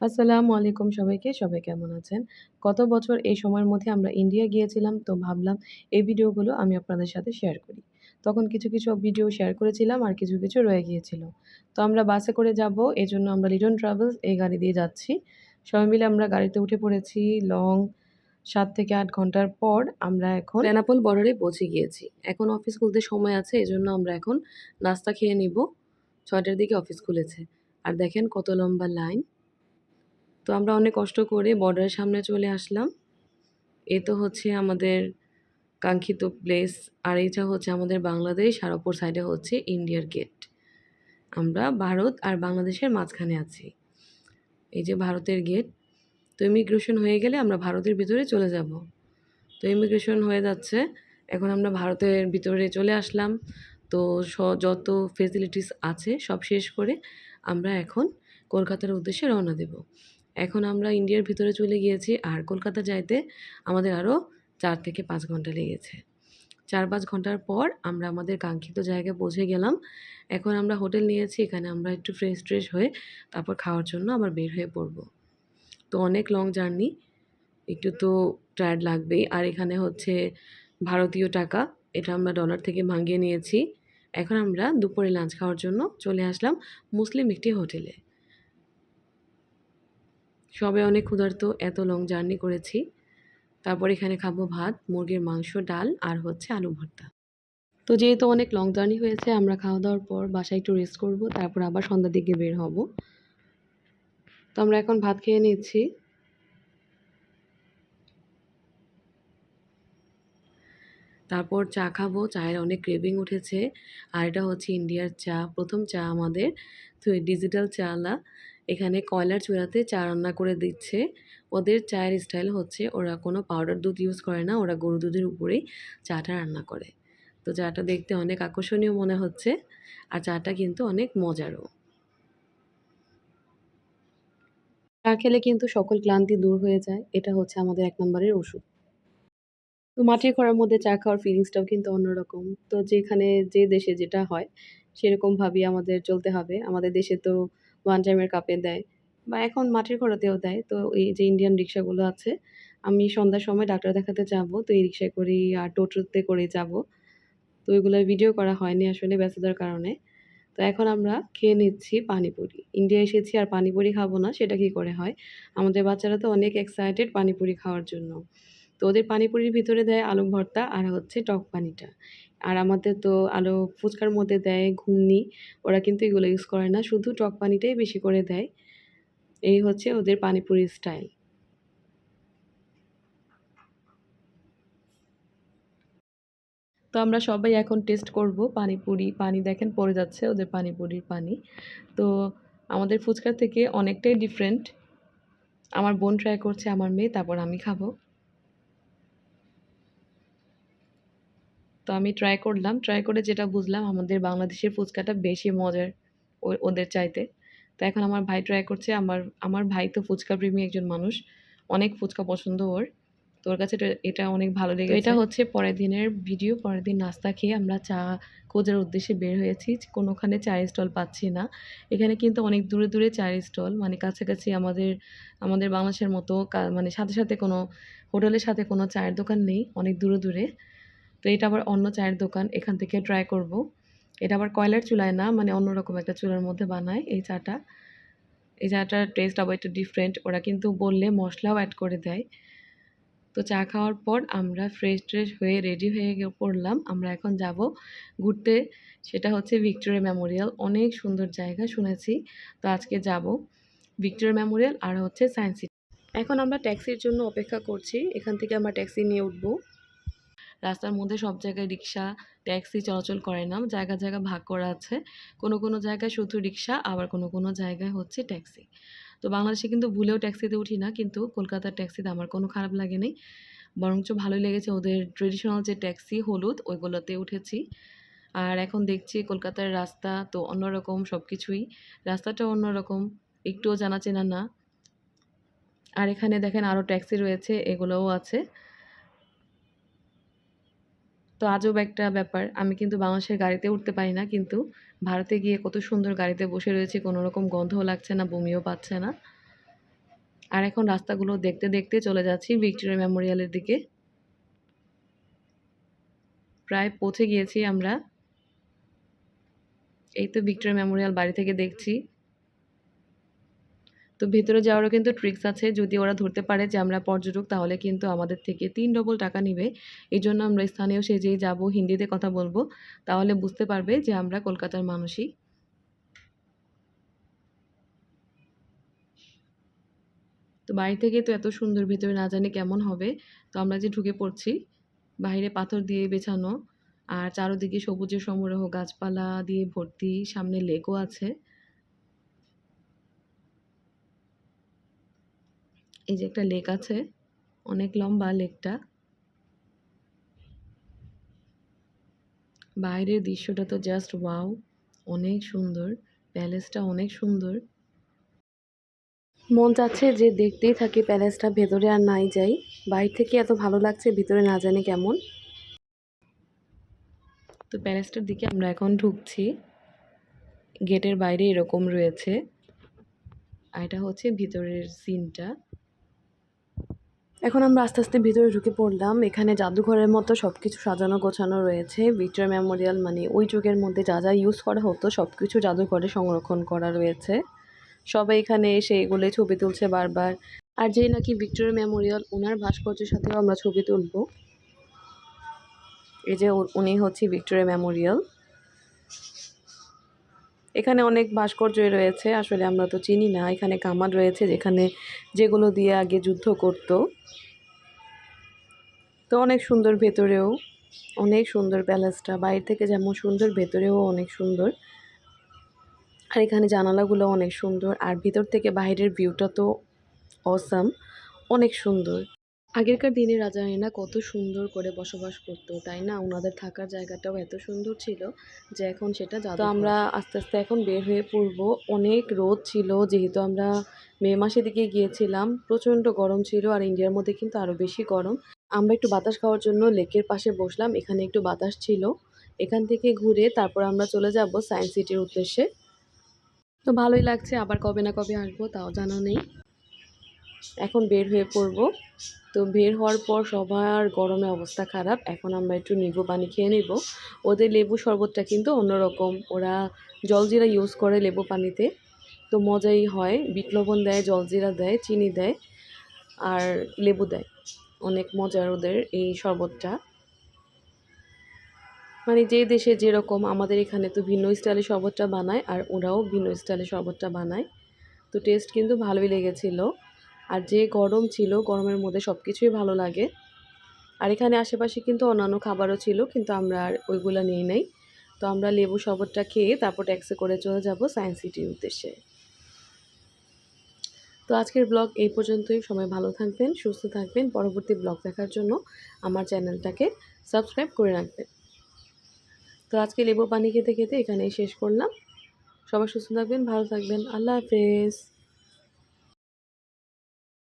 আসসালামু আলাইকুম সবাইকে। সবাই কেমন আছেন? গত বছর এই সময়ের মধ্যে আমরা ইন্ডিয়া গিয়েছিলাম। তো ভাবলাম এই ভিডিওগুলো আমি আপনাদের সাথে শেয়ার করি। তখন কিছু, কিছু ভিডিও শেয়ার করেছিলাম আর কিছু, কিছু রয়ে গিয়েছিল। তো আমরা বাসে করে যাব এজন্য আমরা লিটন ট্রাভেলস এই গাড়ি দিয়ে যাচ্ছি। সবাই মিলে আমরা গাড়িতে উঠে পড়েছি। লং সাত থেকে আট ঘণ্টার পর আমরা এখন বেনাপোল বর্ডারে পৌঁছে গিয়েছি। এখন অফিস খুলতে সময় আছে এজন্য আমরা এখন নাস্তা খেয়ে নিব। ৬টার দিকে অফিস খুলেছে। আর দেখেন কত লম্বা লাইন। তো আমরা অনেক কষ্ট করে বর্ডারের সামনে চলে আসলাম। এ তো হচ্ছে আমাদের কাঙ্ক্ষিত প্লেস আর এটা হচ্ছে আমাদের বাংলাদেশ, আর অপর সাইডে হচ্ছে ইন্ডিয়ার গেট আমরা ভারত আর বাংলাদেশের মাঝখানে আছি। এই যে ভারতের গেট তো ইমিগ্রেশন হয়ে গেলে আমরা ভারতের ভিতরে চলে যাব। তো ইমিগ্রেশন হয়ে যাচ্ছে, এখন আমরা ভারতের ভিতরে চলে আসলাম। তো স, যত ফেসিলিটিস আছে সব শেষ করে আমরা এখন কলকাতার উদ্দেশ্যে রওনা দেব। এখন আমরা ইন্ডিয়ার ভিতরে চলে গিয়েছি আর কলকাতা যাইতে আমাদের আরও চার থেকে পাঁচ ঘণ্টা লেগেছে। চার পাঁচ ঘণ্টার পর আমরা আমাদের কাঙ্ক্ষিত জায়গায় পৌঁছে গেলাম। এখন আমরা হোটেল নিয়েছি, এখানে আমরা একটু ফ্রেশ ট্রেশ হয়ে তারপর খাওয়ার জন্য আবার বের হয়ে পড়ব। তো অনেক লং জার্নি একটু তো টায়ার্ড লাগবেই। আর এখানে হচ্ছে ভারতীয় টাকা, এটা আমরা ডলার থেকে ভাঙিয়ে নিয়েছি। এখন আমরা দুপুরে লাঞ্চ খাওয়ার জন্য চলে আসলাম মুসলিম একটি হোটেলে। সবে অনেক ক্ষুধার্ত, এত লং জার্নি করেছি। তারপর এখানে খাব ভাত, মুরগির মাংস, ডাল আর হচ্ছে আলু ভর্তা। তো যেহেতু অনেক লং জার্নি হয়েছে, আমরা খাওয়া দাওয়ার পর বাসায় একটু রেস্ট করব, তারপর আবার সন্ধ্যার দিকে বের হব। তো আমরা এখন ভাত খেয়ে নিচ্ছি। তারপর চা খাব, চায়ের অনেক ক্রেভিং উঠেছে। আর এটা হচ্ছে ইন্ডিয়ার চা, প্রথম চা আমাদের। তো ডিজিটাল চালা এখানে কয়লার চুলাতে চা রান্না করে দিচ্ছে। ওদের চায়ের স্টাইল হচ্ছে, ওরা কোনো পাউডার দুধ ইউজ করে না, ওরা গরু দুধের উপরেই চাটা রান্না করে। তো চাটা দেখতে অনেক আকর্ষণীয় মনে হচ্ছে, আর চাটা কিন্তু অনেক মজারও। চা খেলে কিন্তু সকল ক্লান্তি দূর হয়ে যায়, এটা হচ্ছে আমাদের এক নম্বরের ওষুধ। তো মাটির ঘরের মধ্যে চা খাওয়ার ফিলিংসটাও কিন্তু অন্যরকম। তো যেখানে যে দেশে যেটা হয় সেরকমভাবেই আমাদের চলতে হবে। আমাদের দেশে তো ওয়ান টাইমের কাপে দেয় বা এখন মাটির ঘরেতেও দেয়। তো এই যে ইন্ডিয়ান রিক্সাগুলো আছে, আমি সন্ধ্যার সময় ডাক্তার দেখাতে যাব। তো এই রিক্সায় করেই আর টোটোতে করে যাব। তো ওইগুলো ভিডিও করা হয়নি আসলে ব্যস্ততার কারণে। তো এখন আমরা খেয়ে নিচ্ছি পানিপুরি। ইন্ডিয়া এসেছি আর পানিপুরি খাব না, সেটা কি করে হয়? আমাদের বাচ্চারা তো অনেক এক্সাইটেড পানিপুরি খাওয়ার জন্য। তো ওদের পানিপুরির ভিতরে দেয় আলু ভর্তা আর হচ্ছে টক পানিটা। আর আমাদের তো আলু ফুচকার মধ্যে দেয় ঘুমনি ওরা কিন্তু এগুলো ইউজ করে না, শুধু টক পানিটাই বেশি করে দেয়। এই হচ্ছে ওদের পানিপুরি স্টাইল তো আমরা সবাই এখন টেস্ট করব পানিপুরি, পানি দেখেন পড়ে যাচ্ছে ওদের পানিপুরির পানি। তো আমাদের ফুচকার থেকে অনেকটাই ডিফারেন্ট আমার বোন ট্রাই করছে, আমার মেয়ে, তারপর আমি খাব। তো আমি ট্রাই করলাম ট্রাই করে যেটা বুঝলাম আমাদের বাংলাদেশের ফুচকাটা বেশি মজার ওদের চাইতে। তো এখন আমার ভাই ট্রাই করছে আমার আমার ভাই তো ফুচকা প্রেমী একজন মানুষ অনেক ফুচকা পছন্দ ওর। তোর কাছে এটা অনেক ভালো লেগে এটা হচ্ছে পরের দিনের ভিডিও পরের দিন নাস্তা খেয়ে আমরা চা খোঁজার উদ্দেশ্যে বের হয়েছি। কোনোখানে চায়ের স্টল পাচ্ছি না। এখানে কিন্তু অনেক দূরে দূরে চায়ের স্টল মানে কাছাকাছি আমাদের আমাদের বাংলাদেশের মতো মানে সাথে সাথে কোনো হোটেলের সাথে কোনো চায়ের দোকান নেই অনেক দূরে দূরে। তো এটা আবার অন্য চায়ের দোকান, এখান থেকে ট্রাই করব। এটা আবার কয়লার চুলায় না মানে অন্যরকম একটা চুলার মধ্যে বানায় এই চাটা। এই চাটার টেস্ট আবার একটু ডিফারেন্ট ওরা কিন্তু বললে মশলাও অ্যাড করে দেয়। তো চা খাওয়ার পর আমরা ফ্রেশ ট্রেশ হয়ে রেডি হয়ে পড়লাম। আমরা এখন যাব ঘুরতে। সেটা হচ্ছে ভিক্টোরিয়া মেমোরিয়াল অনেক সুন্দর জায়গা শুনেছি। তো আজকে যাব ভিক্টোরিয়া মেমোরিয়াল আর হচ্ছে সায়েন্স সিটি এখন আমরা ট্যাক্সির জন্য অপেক্ষা করছি। এখান থেকে আমরা ট্যাক্সি নিয়ে উঠবো। রাস্তার মধ্যে সব জায়গায় রিক্সা, ট্যাক্সি চলাচল করে না। জায়গা জায়গা ভাগ করা আছে। কোনো কোনো জায়গায় শুধু রিক্সা, আবার কোনো কোনো জায়গায় হচ্ছে ট্যাক্সি। তো বাংলাদেশে কিন্তু ভুলেও ট্যাক্সিতে উঠি না, কিন্তু কলকাতার ট্যাক্সিতে আমার কোনো খারাপ লাগেনি বরঞ্চ ভালোই লেগেছে ওদের ট্রেডিশনাল যে ট্যাক্সি, হলুদ, ওইগুলোতে উঠেছি। আর এখন দেখছি কলকাতার রাস্তা তো অন্যরকম সব কিছুই রাস্তাটাও অন্যরকম, একটুও জানা চেনা না। আর এখানে দেখেন আরও ট্যাক্সি রয়েছে, এগুলোও আছে। তো আজব একটা ব্যাপার। আমি কিন্তু বাংলাদেশের গাড়িতে উঠতে পারি না, কিন্তু ভারতে গিয়ে কত সুন্দর গাড়িতে বসে রয়েছে, কোনো রকম গন্ধও লাগছে না, বমিও পাচ্ছে না। আর এখন রাস্তাগুলো দেখতে দেখতে চলে যাচ্ছি ভিক্টোরিয়া মেমোরিয়ালের দিকে। প্রায় পৌঁছে গিয়েছি আমরা। এই তো ভিক্টোরিয়া মেমোরিয়াল বাড়ি থেকে দেখছি। তো ভেতরে যাওয়ারও কিন্তু ট্রিক্স আছে। যদি ওরা ধরতে পারে যে আমরা পর্যটক, তাহলে কিন্তু আমাদের থেকে তিন ডবল টাকা নিবে। এই জন্য আমরা স্থানীয় সেজেই যাব, হিন্দিতে কথা বলব। তাহলে বুঝতে পারবে যে আমরা কলকাতার মানুষই। তো বাড়ি থেকে তো এত সুন্দর, ভেতরে না জানি কেমন হবে। তো আমরা যে ঢুকে পড়ছি, বাইরে পাথর দিয়ে বেছানো, আর চারোদিকে সবুজের সমারোহ, গাছপালা দিয়ে ভর্তি, সামনে লেকও আছে। এই যে একটা লেক আছে, অনেক লম্বা লেকটা। বাইরের দৃশ্যটা তো জাস্ট ওয়াও অনেক সুন্দর, প্যালেসটা অনেক সুন্দর। মন চাচ্ছে যে দেখতেই থাকি প্যালেসটা, ভেতরে আর নাই যাই। বাইরে থেকে এত ভালো লাগছে, ভিতরে না জানি কেমন। তো প্যালেসটার দিকে আমরা এখন ঢুকছি। গেটের বাইরে এরকম রয়েছে। আর এটা হচ্ছে ভিতরের সিনটা এখন আমরা আস্তে আস্তে ভিতরে ঢুকে পড়লাম। এখানে জাদুঘরের মতো সব কিছু সাজানো গোছানো রয়েছে। ভিক্টোরিয়া মেমোরিয়াল মানে ওই যুগের মধ্যে যা যা ইউজ করা হতো সব কিছু জাদুঘরে সংরক্ষণ করা রয়েছে। সবাই এখানে এসে এগুলো ছবি তুলছে বারবার। আর যেই নাকি ভিক্টোরিয়া মেমোরিয়াল ওনার ভাস্কর্যের সাথেও আমরা ছবি তুলব। এই যে উনি হচ্ছে ভিক্টোরিয়া মেমোরিয়াল এখানে অনেক ভাস্কর্যই রয়েছে, আসলে আমরা তো চিনি না। এখানে কামান রয়েছে যেখানে যেগুলো দিয়ে আগে যুদ্ধ করতো। তো অনেক সুন্দর ভেতরেও, অনেক সুন্দর প্যালেসটা। বাইরে থেকে যেমন সুন্দর, ভেতরেও অনেক সুন্দর। আর এখানে জানালাগুলো অনেক সুন্দর। আর ভিতর থেকে বাইরের ভিউটা তো অসাম অনেক সুন্দর। আগেরকার দিনে রাজা রানীরা কত সুন্দর করে বসবাস করতো তাই না? ওনাদের থাকার জায়গাটাও এত সুন্দর ছিল যে এখন সেটা তো আমরা আস্তে আস্তে এখন বের হয়ে পড়ব। অনেক রোদ ছিল যেহেতু আমরা মে মাসের দিকে গিয়েছিলাম। প্রচণ্ড গরম ছিল আর ইন্ডিয়ার মধ্যে কিন্তু আরও বেশি গরম। আমরা একটু বাতাস খাওয়ার জন্য লেকের পাশে বসলাম এখানে একটু বাতাস ছিল। এখান থেকে ঘুরে তারপর আমরা চলে যাব সায়েন্স সিটির উদ্দেশ্যে। তো ভালোই লাগছে আবার কবে না কবে আসব তাও জানা নেই। এখন বের হয়ে পড়ব। তো বের হওয়ার পর সবার গরমে অবস্থা খারাপ, এখন আমরা একটু নিবু, পানি খেয়ে নেব। ওদের লেবু শরবতটা কিন্তু অন্যরকম, ওরা জলজিরা ইউজ করে লেবু পানিতে। তো মজাই হয়, বিট দেয়, জলজিরা দেয়, চিনি দেয়, আর লেবু দেয়। অনেক মজার ওদের এই শরবতটা। মানে যে দেশে যেরকম, আমাদের এখানে তো ভিন্ন স্টাইলে শরবতটা বানায়, আর ওরাও ভিন্ন স্টাইলে শরবতটা বানায়। তো টেস্ট কিন্তু ভালোই লেগেছিলো। আর যে গরম ছিল, গরমের মধ্যে সব কিছুই ভালো লাগে। আর এখানে আশেপাশে কিন্তু অন্যান্য খাবারও ছিল, কিন্তু আমরা আর ওইগুলো নিয়ে নেই। তো আমরা লেবু শরবতটা খেয়ে তারপর ট্যাক্সি করে চলে যাব সায়েন্স সিটির উদ্দেশ্যে। তো আজকের ব্লগ এই পর্যন্তই। সবাই ভালো থাকবেন, সুস্থ থাকবেন। পরবর্তী ব্লগ দেখার জন্য আমার চ্যানেলটাকে সাবস্ক্রাইব করে রাখবেন। তো আজকে লেবু পানি খেতে খেতে এখানেই শেষ করলাম। সবাই সুস্থ থাকবেন, ভালো থাকবেন। আল্লাহ হাফেজ।